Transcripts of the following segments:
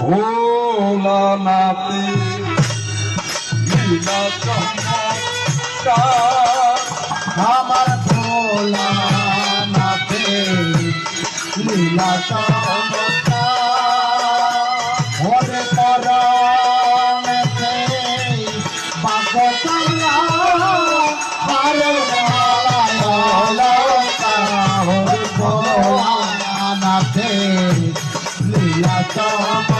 ভোলানাথে লীলা চমৎকার আমার ভোলা নাথে লীলা চমৎকার হরে পরাণেতে বাগতায়া হরে হরে ভোলা নাথে লীলা চমৎকার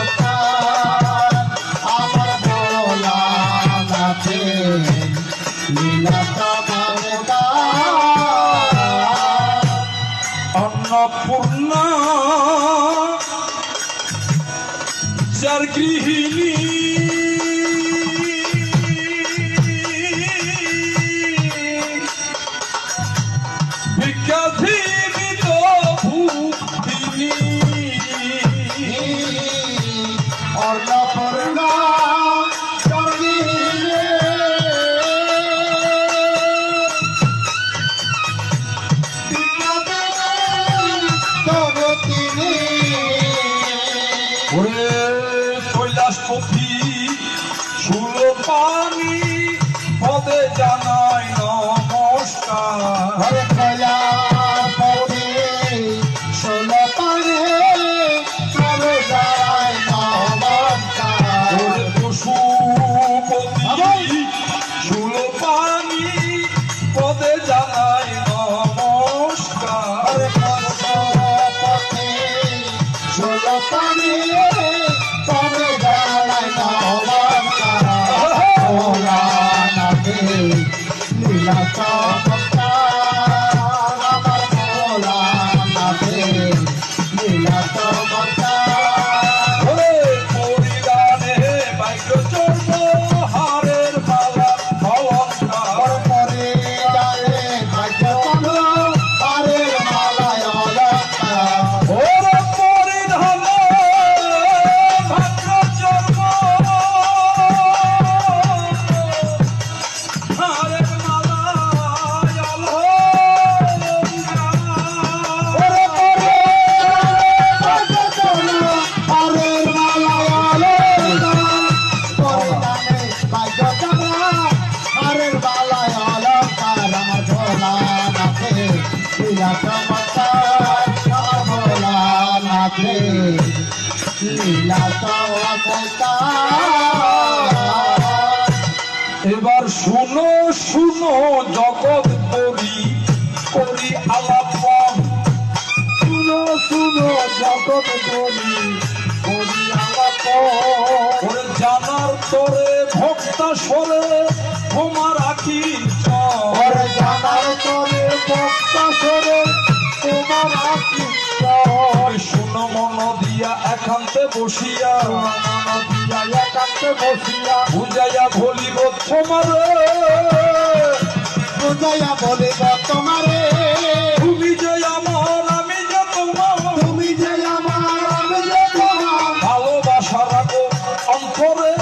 ভোলানাথে লীলা একান্তে বসিয়া একান্তে বসিয়া বুঝাইয়া ভলিব তোমার। বুঝাইয়া বলিব তোমারে। তুমি যে আমার আমি যে তোমার। তুমি যে আমার আমি যে তোমার। ভালোবাসা রাখো অন্তরে।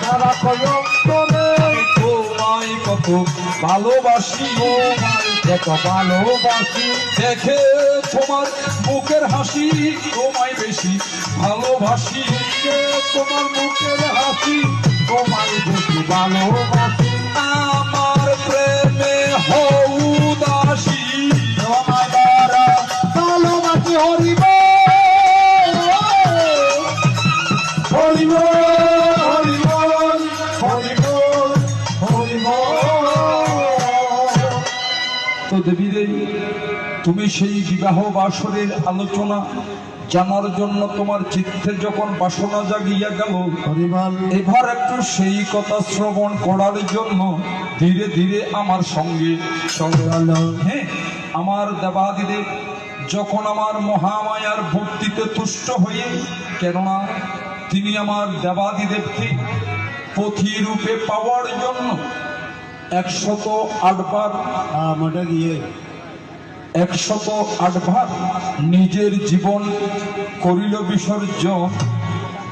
সারা কয়ন্তরে আমি তোমায় কত ভালোবাসি। কত ভালোবাসি। দেখে তোমার বুকের হাসি তোমায় বেশি ভালোবাসি। তোমার মুখের হাসি তোমায় বেশি ভালোবাসি। আমার প্রেমে হউদাসী সেই বিবাহ বাসরের আলোচনা জানার জন্য তোমার চিত্তে যখন বাসনা জাগিয়া গেল এবার একটু সেই কথা শ্রবণ করার জন্য ধীরে ধীরে আমার সঙ্গে হ্যাঁ আমার দেবাদিদেব যখন আমার মহামায়ার ভক্তিতে তুষ্ট হয়ে কেননা তিনি আমার দেবাদিদেবকে পথি রূপে পাওয়ার জন্য একশত আটবার গিয়ে একশত আটবার নিজের জীবন করিল বিসর্জন,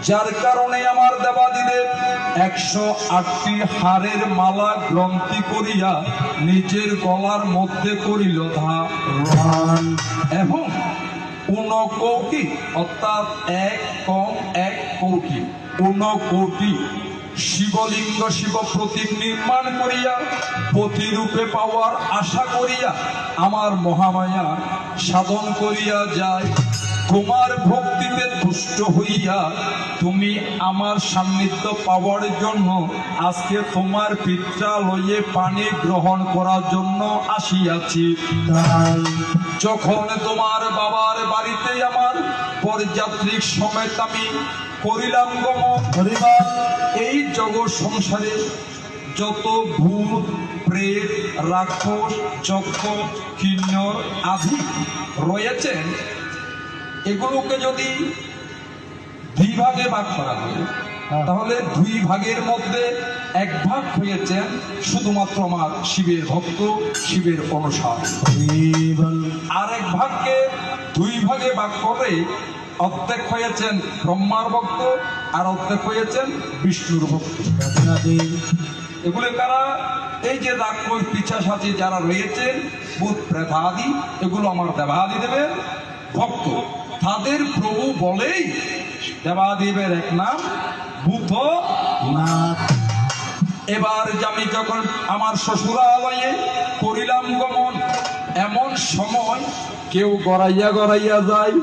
যার কারণে আমার দেবাদিদেব একশো আটটি হারের মালা গ্রন্থি করিয়া নিজের গলার মধ্যে করিল ধারণ এবং ঊনকোটি, অর্থাৎ এক কম এক কোটি, ঊনকোটি শিবলিঙ্গ শিব প্রতীক নির্মাণ করিয়া, প্রতিরূপে পাওয়ার আশা করিয়া আমার মহামায়া সাধন করিয়া যায়। তোমার ভক্তিতে তুষ্ট হইয়া তুমি আমার সান্নিধ্য পাওয়ার জন্য আজকে তোমার পিত্রালয়ে পানি গ্রহণ করার জন্য আসিয়াছি। যখন তোমার বাবার বাড়িতে আমার পরযাত্রীর সমেত আমি করিলাম গমন এই জগৎ সংসারে যত ভূত প্রেত রাক্ষস যক্ষ কিন্নর আদি রয়েছেন এগুলোকে যদি দুই ভাগে ভাগ করা হয় হ্যাঁ। তাহলে দুই ভাগের মধ্যে এক ভাগ হয়েছেন শুধুমাত্র আমার শিবের ভক্ত শিবের অনুসার। আর এক ভাগকে দুই ভাগে ভাগ করে অর্ধেক হয়েছেন ব্রহ্মার ভক্ত আর অর্ধেক হয়েছেন বিষ্ণুর ভক্ত। এগুলো কারা? এই যে রাক্ষস পিছাসাচি যারা রয়েছেন, বুধ প্রেতাদি এগুলো আমার দেবাদি দেবের ভক্ত। তাদের প্রভু বলেই দেবাদেবের এক নাম ভূত নাথ এবার আমি যখন আমার শ্বশুরালয়ে করিলাম গমন, এমন সময় কেউ গড়াইয়া গড়াইয়া যায়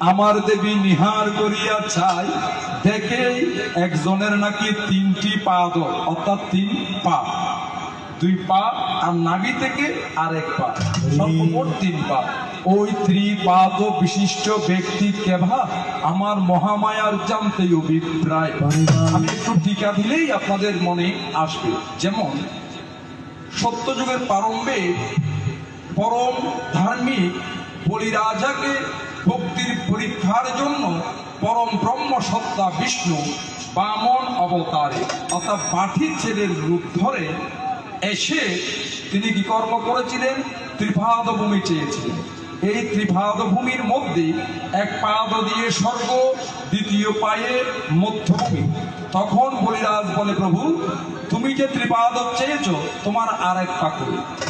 আমার দেবী নিহার করিয়া চাই। দেখে একজনের নাকি তিনটি পা অর্থাৎ তিন পা। দুই পা আর নাভি থেকে আরেক পা, সর্বমোট তিন পা। ওই ত্রিপাদ বিশিষ্ট ব্যক্তি কেভা? আমার মহামায়ার জানতে অভিপ্রায়। আমি একটু টিকা দিলেই আপনাদের মনে আসবে। যেমন, সত্যযুগের প্রারম্ভে পরম ধার্মিক বলি রাজাকে ভক্তির পরীক্ষার জন্য পরম ব্রহ্ম সত্তা বিষ্ণু বামন অবতারে, অর্থাৎ পাঠির ছেলের রূপ ধরে এসে তিনি কি কর্ম করেছিলেন? ত্রিপাদ ভূমি চেয়েছিলেন। এই ত্রিপাদ ভূমির মধ্যে এক পাদ দিয়ে স্বর্গ, দ্বিতীয় পায়ে মধ্যভূমি। তখন বলিরাজ বলে, প্রভু, তুমি যে ত্রিপাদ চেয়েছ, তোমার আর এক পা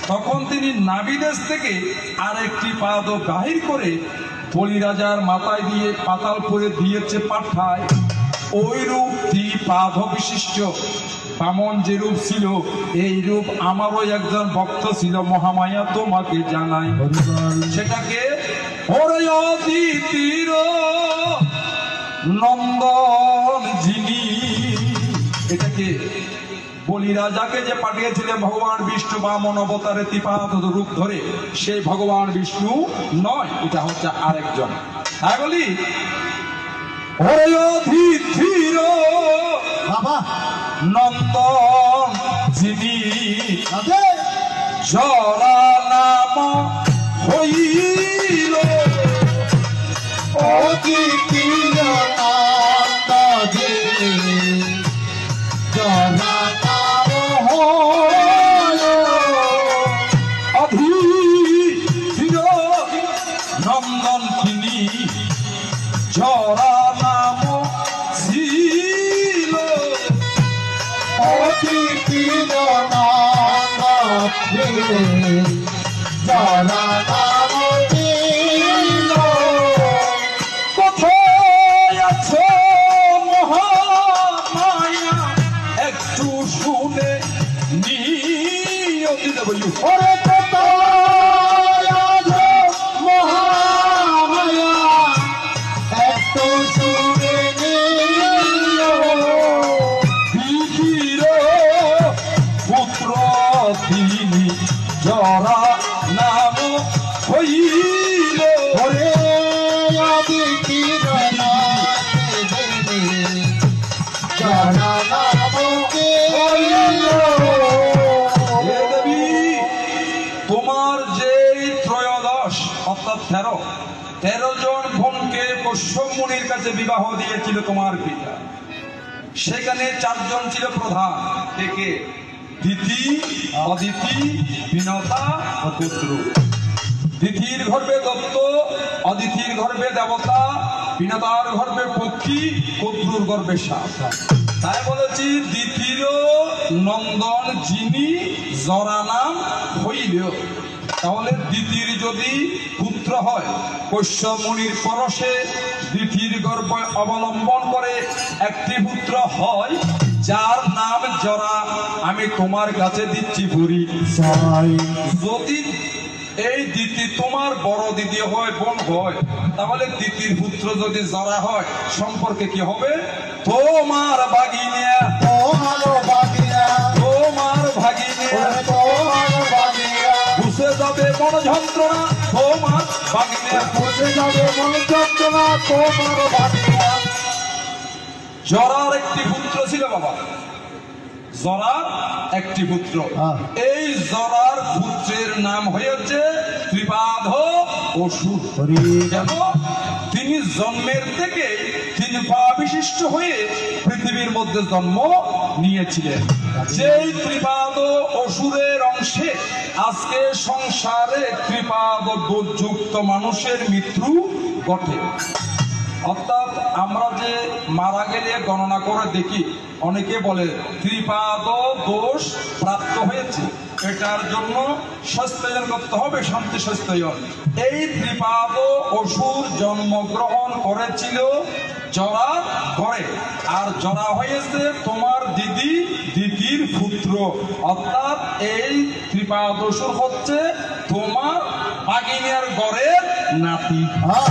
তখন তিনি নাবিদেশ থেকে আরেকটি পাদ বাহির করে বলিরাজার মাথায় দিয়ে পাতাল করে দিয়েছে পাঠায়। ওই রূপ ত্রিপাদ বিশিষ্ট বামন যে রূপ ছিল এই রূপ আমারও একজন ভক্ত ছিল, মহামায়া তোমাকে জানাই। সেটাকে নন্দন যিনি এটাকে বলি রাজাকে যে পাঠিয়েছিলেন ভগবান বিষ্ণু বামন অবতারে ত্রিপাদ রূপ ধরে সেই ভগবান বিষ্ণু নয় এটা হচ্ছে আরেকজন। তাই বলি? অদিতির বাবা। নন্দন যিনি জরা নাম হইল। অতি ওরে তেরো তেরো জন বোনকে মুনির কাছে বিবাহ দিয়েছিল তোমার পিতা। সেখানে চারজন ছিল প্রধান। থেকে দিতি, অদিতি বিনতা ও দিতির দত্ত, অদিতির দেবতা বিনতার গর্ভে পক্ষী কদ্রুর গর্ভে সাপ। তাই বলেছি দ্বিতীয় নন্দন, যিনি, জরা নাম হইল তাহলে দ্বিতীয় যদি পুত্র হয়। কৈশ্যমণির পরশে দিতির গর্ভ অবলম্বন করে একটি পুত্র হয় যার নাম জরা। আমি তোমার কাছে দিচ্ছি সাই। যদি এই দিতি তোমার বড় দিদি হয় বোন হয় তাহলে দিতির পুত্র যদি জরা হয় সম্পর্কে কি হবে? তোমার ভাগিনিয়া জরার একটি পুত্র ছিল বাবা। জরার একটি পুত্র। এই জরার পুত্রের নাম হয়েছে ত্রিপাধ অসুর। তিনি জন্মের থেকে তিনি পা বিশিষ্ট হয়ে পৃথিবীর মধ্যে জন্ম নিয়েছিলেন। যেই ত্রিপাদ অসুরের অংশে, আজকে সংসারে ত্রিপাদ যুক্ত মানুষের মৃত্যু ঘটে। অর্থাৎ আমরা যে মারা গেলে গণনা করে দেখি, অনেকে বলে ত্রিপাদ দোষ প্রাপ্ত হয়েছে। এটার জন্য স্বাস্থ্যায়ন করতে হবে, শান্তি স্বাস্থ্যায়ন এই ত্রিপাদ অসুর জন্মগ্রহণ করেছিল জরা ঘরে। আর জরা হয়েছে তোমার দিদি, দিদির পুত্র। অর্থাৎ এই ত্রিপাদ অসুর হচ্ছে তোমার বাগিনিয়ার ঘরের নাতি। হ্যাঁ?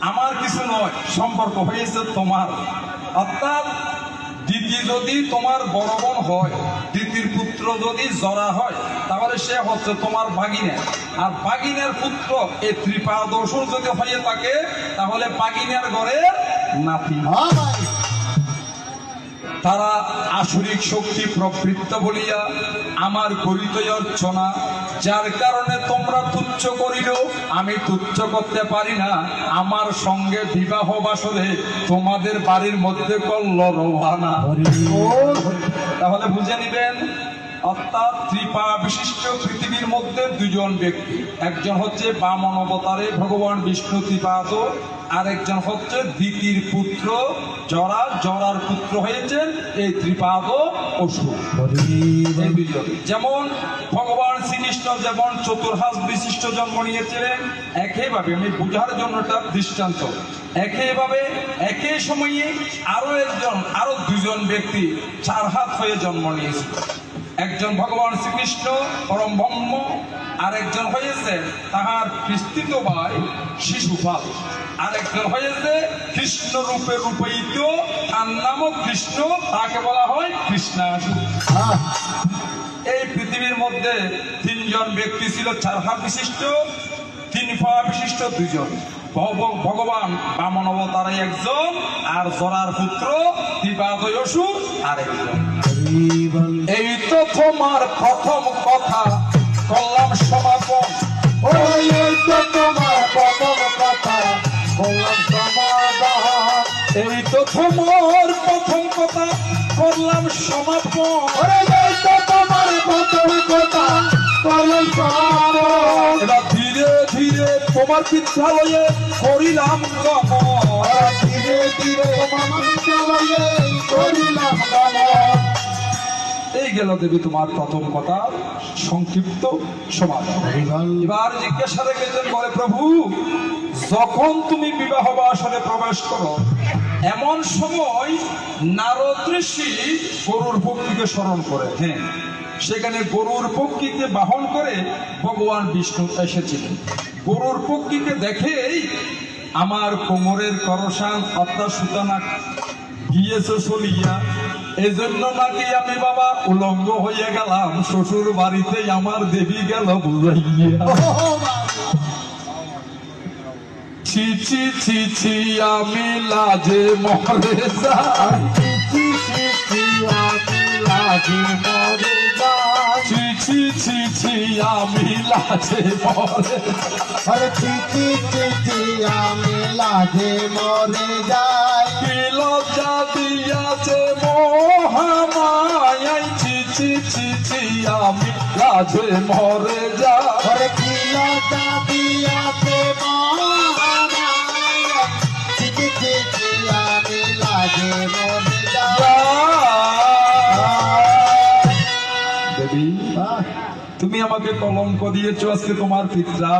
আমার কিছু নয়, সম্পর্ক হয়েছে তোমার। অর্থাৎ দিদি যদি তোমার বড় বোন হয়, দিদির পুত্র যদি জরা হয়, তাহলে সে হচ্ছে তোমার বাগিনা। আর বাগিনের পুত্র এই ত্রিপাদর্শন যদি হয়ে থাকে, তাহলে বাগিনের ঘরের নাতি। তারা আসরিক শক্তি প্রবৃত্ত বলিয়া আমার করিত অর্চনা, যার কারণে তোমরা তুচ্ছ করিল আমি তুচ্ছ করতে পারি না। আমার সঙ্গে বিবাহ বাসরে তোমাদের বাড়ির মধ্যে করল রোহানা তাহলে বুঝে নিবেন অর্থাৎ ত্রিপা বিশিষ্ট পৃথিবীর মধ্যে দুজন ব্যক্তি। একজন হচ্ছে বামন অবতারে ভগবান বিষ্ণু ত্রিপাদ আর একজন হচ্ছে দ্বিতীয় পুত্র জরা। জরার পুত্র হয়েছেন এই ত্রিপাদ অসুর। যেমন ভগবান শ্রীকৃষ্ণ যেমন চতুর্হাস বিশিষ্ট জন্ম নিয়েছিলেন, একইভাবে আমি বুঝার জন্য একটা দৃষ্টান্ত। একইভাবে একই সময়ে আরও একজন, আরও দুজন ব্যক্তি চার হাত হয়ে জন্ম নিয়েছিল। একজন ভগবান শ্রীকৃষ্ণ পরম ব্রহ্ম আর একজন হয়েছে তাহার বিস্তৃত ভাই শিশুপাল আর একজন হয়েছে কৃষ্ণ রূপে রূপায়িত তার নামও কৃষ্ণ তাকে বলা হয় কৃষ্ণাসু হ্যাঁ এই পৃথিবীর মধ্যে তিনজন ব্যক্তি ছিল চার হাত বিশিষ্ট তিন পা বিশিষ্ট দুজন। ভগ- ভগবান বামন অবতারে একজন আর জরার পুত্র দিবাদয়সু আর একজন হরি এই তোমার প্রথম কথা করলাম সমাপন। ওই তো তোমার প্রথম কথা বললাম সমাধান। এই তো তোমার প্রথম কথা করলাম সমাপন। ওই তো তোমার প্রথম কথা সমাধান এবার ধীরে ধীরে তোমার বিদ্যালয়ে করিলাম গমন। ধীরে ধীরে মানুষ চলে করিলাম এই গেল দেবী তোমার প্রথম কথা সংক্ষিপ্ত সমাধান। এবার জিজ্ঞাসা রেখেছেন বলে প্রভু যখন তুমি বিবাহ বাসনে প্রবেশ করো এমন সময় নারদ ঋষি গরুর পক্ষীকে স্মরণ করে। হ্যাঁ সেখানে গরুর পক্ষীকে বাহন করে ভগবান বিষ্ণু এসেছিলেন। গরুর পক্ষীকে দেখেই আমার কোমরের করসান সুতানা গিয়েছে চলিয়া এই জন্য নাকি আমি বাবা উলঙ্গ হয়ে গেলাম শ্বশুর বাড়িতে আমার দেবী গেল বুঝাইয়া ছি ছি ছি ছি আমি লাজে মরে যাই আমি লাগে মরে যাই ছি ছি ছি ছি আমি লাজে মরে আরে আমি যাই কি লজ্জা লাগে মরে দেবী তুমি আমাকে কলঙ্ক দিয়েছ আজকে তোমার পিত্রা